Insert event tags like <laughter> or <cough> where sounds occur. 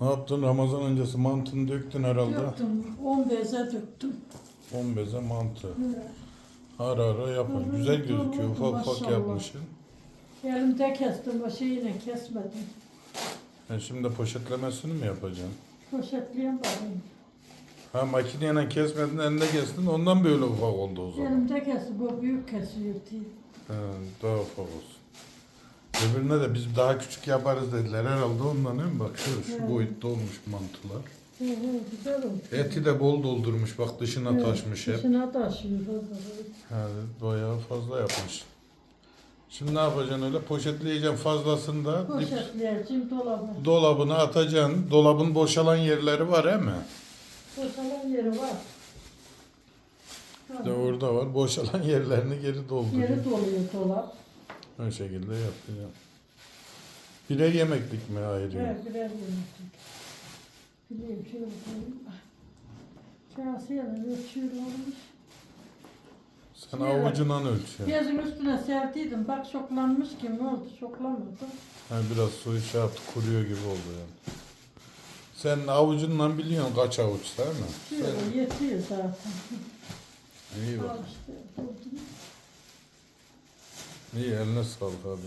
Ne yaptın Ramazan öncesi mantını döktün herhalde. Döktüm, 10 beze döktüm. 10 beze mantı. Evet. Ara ara hı, Güzel gözüküyor. Ufak ufak maşallah. yapmışsın. Elimde kestim, o şeyine kesmedim. Ben şimdi poşetlemesini mi yapacaksın? Poşetleyeyim bakayım. Ha makineyle kesmedin, elinde kestin. Ondan böyle ufak oldu o zaman. Elimde kestim, bu büyük kesiyor diye. He, daha ufak olsun. Öbürüne de biz daha küçük yaparız dediler herhalde ondan değil mi? Bak şu, şu Evet. boyutta olmuş mantılar. Hı hı, güzel oldu. Eti de bol doldurmuş bak dışına Evet, taşmış hep. Dışına taşıyor. baba. He, bayağı fazla yapmış. Şimdi ne yapacaksın öyle? Poşetleyeceksin fazlasını da dip Poşetleyeceğim dolaba. dolabına atacaksın. Dolabın boşalan yerleri var he mi? Boşalan yeri var. Bir de orada var. Boşalan <laughs> yerlerini geri dolduruyor. Yeri doluyor dolap. O şekilde yapacağım. Birer yemeklik mi ayırıyor? Evet, birer yemek. Bileyim şöyle koyayım. Kaseyle ölçüyorlarmış. Sen avucundan ölçüyorsun. Bezin üstüne serdiydim. Bak şoklanmış ki ne oldu? Şoklamadı. Ha, biraz su şey yaptı, kuruyor gibi oldu yani. Sen avucundan biliyorsun kaç avuç değil mi? Şöyle yetiyor zaten. İyi bak. Al işte. İyi eline sağlık abi.